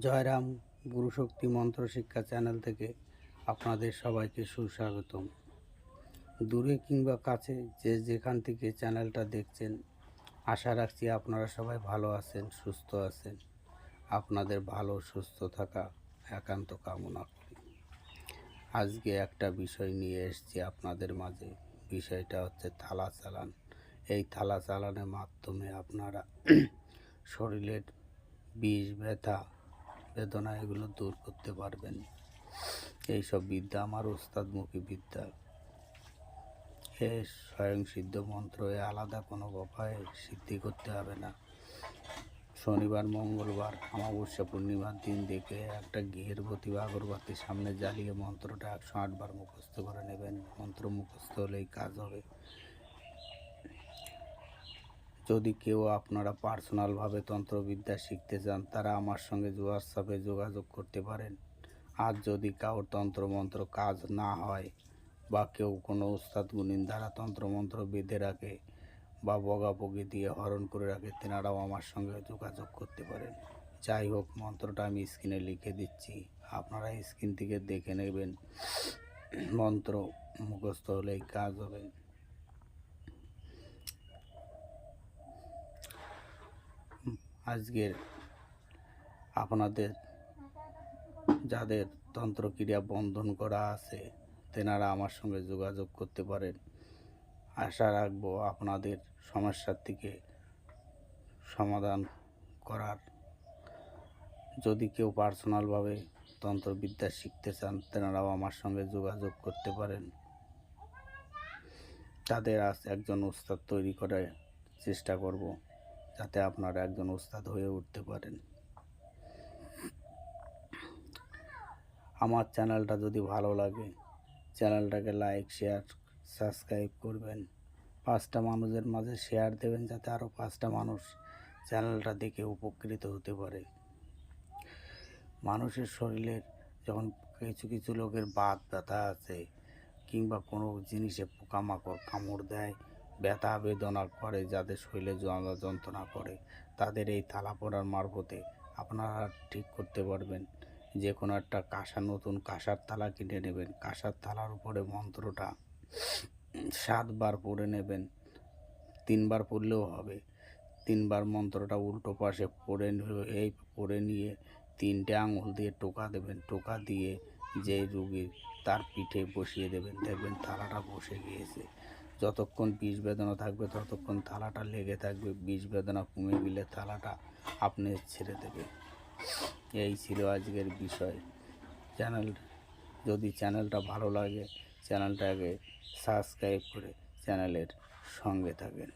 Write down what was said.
জয়রাম গুরুশক্তি মন্ত্র শিক্ষা চ্যানেল থেকে আপনাদের সবাইকে সুস্বাগতম। দূরে কিংবা কাছে যে যেখান থেকে চ্যানেলটা দেখছেন, আশা রাখছি আপনারা সবাই ভালো আছেন, সুস্থ আছেন। আপনাদের ভালো, সুস্থ থাকা একান্ত কামনা করি। আজকে একটা বিষয় নিয়ে এসেছি আপনাদের মাঝে। বিষয়টা হচ্ছে থালা চালান। এই থালা চালানের মাধ্যমে আপনারা শরীরের বিষ, ব্যথা বেদনা এগুলো দূর করতে পারবেন। এইসব বিদ্যা আমার ওস্তাদমুখী বিদ্যা। এ স্বয়ং সিদ্ধ মন্ত্র, এ আলাদা কোনো উপায়ে সিদ্ধি করতে হবে না। শনিবার, মঙ্গলবার, অমাবস্যা, পূর্ণিমার দিন দেখে একটা ঘিয়ের গতি বা আগরবাতির সামনে জ্বালিয়ে মন্ত্রটা একশো আটবার মুখস্থ করে নেবেন। মন্ত্র মুখস্থ হলেই কাজ হবে। যদি কেউ আপনারা পার্সোনালভাবে তন্ত্রবিদ্যা শিখতে চান, তারা আমার সঙ্গে হোয়াটসঅ্যাপে যোগাযোগ করতে পারেন। আর যদি কারোর তন্ত্রমন্ত্র কাজ না হয় বা কেউ কোনো উস্তাদ গুণিন দ্বারা তন্ত্রমন্ত্র বেঁধে রাখে বা বগাবগি দিয়ে হরণ করে রাখে, তেনারাও আমার সঙ্গে যোগাযোগ করতে পারেন। যাই হোক, মন্ত্রটা আমি স্ক্রিনে লিখে দিচ্ছি। আপনারা স্ক্রিন থেকে দেখে নেবেন। মন্ত্র মুখস্থ হলেই কাজ হবে। আজকের আপনাদের যাদের তন্ত্রক্রিয়া বন্ধন করা আছে, তেনারা আমার সঙ্গে যোগাযোগ করতে পারেন। আশা রাখব আপনাদের সমস্যার থেকে সমাধান করার। যদি কেউ পার্সোনালভাবে তন্ত্রবিদ্যা শিখতে চান, তেনারাও আমার সঙ্গে যোগাযোগ করতে পারেন। তাদের আজ একজন উস্তাদ তৈরি করার চেষ্টা করব। যাতে আপনারা একজন উস্তাদ হয়ে উঠতে পারেন। আমার চ্যানেলটা যদি ভালো লাগে, চ্যানেলটাকে লাইক, শেয়ার, সাবস্ক্রাইব করবেন। পাঁচটা মানুষের মাঝে শেয়ার দেবেন যাতে আরও পাঁচটা মানুষ চ্যানেলটা দেখে উপকৃত হতে পারে। মানুষের শরীরের যখন কিছু কিছু লোকের বাত ব্যথা আছে কিংবা কোনো জিনিসে পোকামাকড় কামড় দেয় ব্যথা, বেদনা করে যাদের শরীরে যন্ত্রণা যন্ত্রণা করে, তাদের এই থালা পড়ার মারফতে আপনারা ঠিক করতে পারবেন। যে কোনো একটা কাঁসা, নতুন কাঁসার থালা কিনে নেবেন। কাঁসার থালার উপরে মন্ত্রটা সাতবার পড়ে নেবেন। তিনবার পড়লেও হবে। তিনবার মন্ত্রটা উল্টো পাশে পড়ে এই পড়ে নিয়ে তিনটে আঙুল দিয়ে টোকা দেবেন। টোকা দিয়ে যে রুগীর তার পিঠে বসিয়ে দেবেন। দেখবেন থালাটা বসে গিয়েছে। যতক্ষণ বিষ বেদনা থাকবে, ততক্ষণ থালাটা লেগে থাকবে। বিষ বেদনা কমে গেলে থালাটা আপনি ছেড়ে দেবে এই ছিল আজকের বিষয়। চ্যানেল, যদি চ্যানেলটা ভালো লাগে, চ্যানেলটাকে সাবস্ক্রাইব করে চ্যানেলের সঙ্গে থাকেন